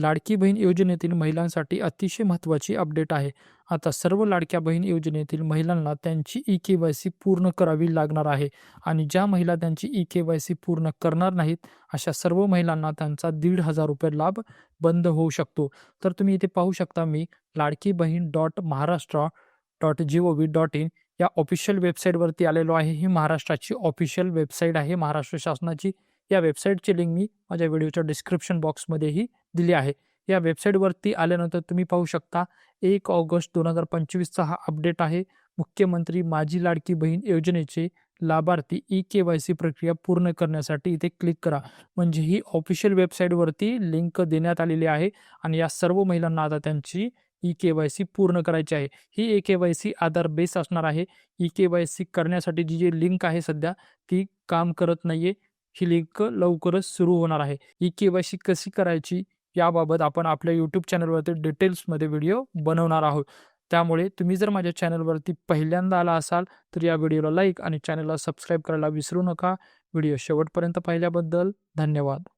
लाडकी बहीण योजनेतील महिलांसाठी अतिशय महत्त्वाची अपडेट आहे. आता सर्व लाडक्या बहीण योजनेतील महिलांना त्यांची ई के वाय सी पूर्ण करावी लागणार आहे आणि ज्या महिला त्यांची ई के वाय सी पूर्ण करणार नाहीत अशा सर्व महिलांना त्यांचा दीड हजार रुपये लाभ बंद होऊ शकतो. तर तुम्ही इथे पाहू शकता मी Ladki Bahin dot Maharashtra dot G O V dot in या ऑफिशियल वेबसाईटवरती आलेलो आहे. ही महाराष्ट्राची ऑफिशियल वेबसाईट आहे. महाराष्ट्र शासनाची या वेबसाईटची लिंक मी माझ्या व्हिडिओच्या डिस्क्रिप्शन बॉक्समध्येही दिली आहे. या वेबसाईटवरती आल्यानंतर तुम्ही पाहू शकता एक ऑगस्ट दोन हजार पंचवीसचा हा अपडेट आहे. मुख्यमंत्री माझी लाडकी बहीण योजनेचे लाभार्थी ई के वाय सी प्रक्रिया पूर्ण करण्यासाठी इथे क्लिक करा. म्हणजे ही ऑफिशियल वेबसाईटवरती लिंक देण्यात आलेली आहे आणि या सर्व महिलांना आता त्यांची ई के वाय सी पूर्ण करायची आहे. ही A K Y C Aadhaar base असणार आहे. ई के वाय सी करण्यासाठी जी जी लिंक आहे सध्या ती काम करत नाहीये. ही लिंक लवकरच सुरू होणार आहे. ही केवायसी कशी करायची याबाबत आपण आपल्या यूट्यूब चॅनलवरती डिटेल्समध्ये व्हिडिओ बनवणार आहोत. त्यामुळे तुम्ही जर माझ्या चॅनलवरती पहिल्यांदा आला असाल तर या व्हिडिओला लाईक आणि चॅनलला सबस्क्राईब करायला विसरू नका. व्हिडिओ शेवटपर्यंत पाहिल्याबद्दल धन्यवाद.